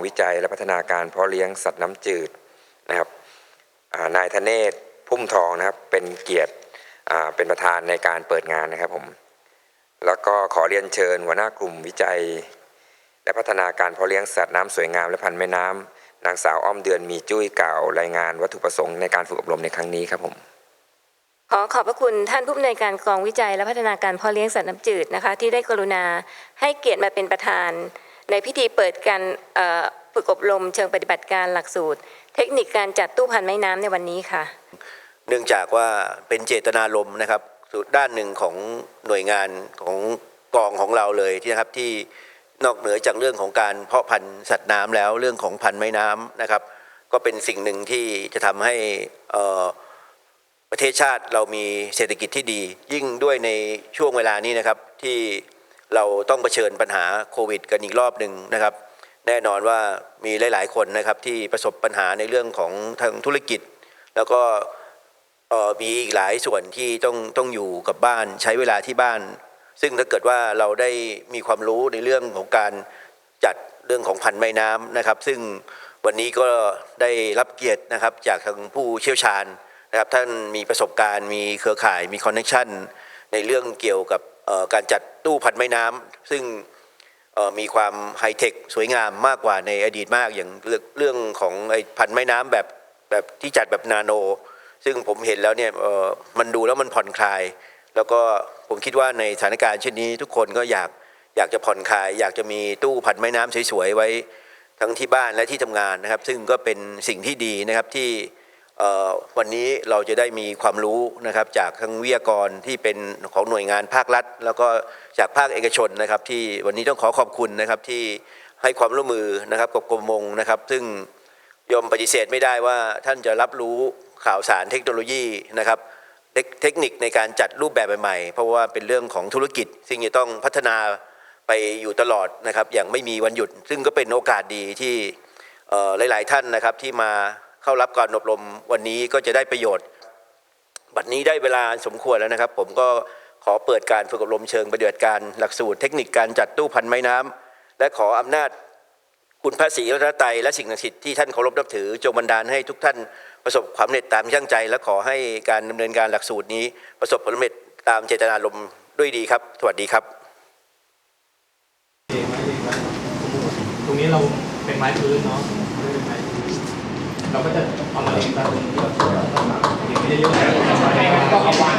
องวิจัยและพัฒนาการเพาะเลี้ยงสัตว์น้ำจืดนะครับนายธเนศพุ่มทองนะครับเป็นเกียรติเป็นประธานในการเปิดงานนะครับผมแล้วก็ขอเรียนเชิญหัวหน้ากลุ่มวิจัย และพัฒนาการเพาะเลี้ยงสัตว์น้ำสวยงามและพันธุ์แม่น้ำนางสาวอ้อมเดือนมีจุ้ยกล่าวรายงานวัตถุประสงค์ในการฝึกอบรมในครั้งนี้ครับผมขอขอบพระคุณท่านผู้อำนวยการกองวิจัยและพัฒนาการเพาะเลี้ยงสัตว์น้ำจืดนะคะ ที่ได้กรุณาให้เกียรติมาเป็นประธาน ในพิธีเปิดการฝึกอบรมเชิงปฏิบัติการหลักสูตร เทคนิคการจัดตู้พันไม้น้ำในวันนี้ค่ะ เนื่องจากว่าเป็นเจตนารมณ์นะครับสู่ด้านหนึ่งของหน่วยงานของกองของเราเลยที่นะครับที่นอกเหนือจากเรื่องของการเพาะพันธุ์สัตว์น้ำแล้วเรื่องของพันธุ์ไม้น้ำนะครับ ก็เป็นสิ่งหนึ่งที่จะทำให้ประเทศชาติเรามีเศรษฐกิจที่ดี ยิ่งด้วยในช่วงเวลานี้นะครับที่ เราต้องเผชิญปัญหาโควิด กันอีกรอบหนึ่งนะครับ แน่นอนว่ามีหลาย ๆ คนนะครับที่ประสบปัญหาในเรื่องของทางธุรกิจ แล้วก็มีอีกหลายส่วนที่ต้องต้องอยู่กับบ้านใช้เวลาที่บ้าน ซึ่งถ้าเกิดว่าเราได้มีความรู้ในเรื่องของการจัดเรื่องของพันธุ์ไม้น้ำนะครับ ซึ่งวันนี้ก็ได้รับเกียรตินะครับจากทางผู้เชี่ยวชาญนะครับท่านมีประสบการณ์มีเครือข่ายมีคอนเนคชันในเรื่องเกี่ยวกับการจัด ตู้พันธุ์ไม้น้ำซึ่งมีความไฮเทคสวยงามมากกว่าในอดีตมากอย่างเรื่องของไอ้พันธุ์ไม้น้ำแบบแบบที่จัดแบบนาโน ซึ่งผมเห็นแล้วเนี่ยมันดูแล้วมันผ่อนคลาย แล้วก็ผมคิดว่าในสถานการณ์เช่นนี้ทุกคนก็อยากอยากจะผ่อนคลาย อยากจะมีตู้พันธุ์ไม้น้ำสวยๆไว้ทั้งที่บ้านและที่ทำงานนะครับ ซึ่งก็เป็นสิ่งที่ดีนะครับที่ วันนี้เราจะได้มีความรู้นะครับจากทั้งวิทยากรที่เป็นของหน่วยงานภาครัฐ แล้วก็จากภาคเอกชนนะครับที่วันนี้ต้องขอขอบคุณนะครับที่ให้ความร่วมมือนะครับกับกรมมงนะครับ ซึ่งยอมปฏิเสธไม่ได้ว่าท่านจะรับรู้ข่าวสารเทคโนโลยีนะครับเทคนิคในการจัดรูปแบบใหม่ๆ เพราะว่าเป็นเรื่องของธุรกิจ ซึ่งจะต้องพัฒนาไปอยู่ตลอดนะครับอย่างไม่มีวันหยุด ซึ่งก็เป็นโอกาสดีที่หลาย ๆ ท่านนะครับที่มา เข้ารับการอบรมวันนี้ก็จะได้ประโยชน์ บัดนี้ได้เวลาสมควรแล้วนะครับ ผมก็ขอเปิดการฝึกอบรมเชิงปฏิบัติการหลักสูตรเทคนิคการจัดตู้พันไม้น้ำและขออำนาจคุณพระศรีรัตนตรัยและสิ่งศักดิ์สิทธิ์ที่ท่านเคารพนับถือจงบันดาลให้ทุกท่านประสบความสำเร็จตามที่ตั้งใจ และขอให้การดำเนินการหลักสูตรนี้ประสบผลสำเร็จตามเจตนารมณ์ด้วยดีครับ สวัสดีครับตรงนี้เราเป็นไม้พื้นเนาะไม่เป็นไม้พื้น เราก็จะเอามาเลี้ยงตามตรงนี้เราเลี้ยงไม่ได้เยอะก็เอาวาง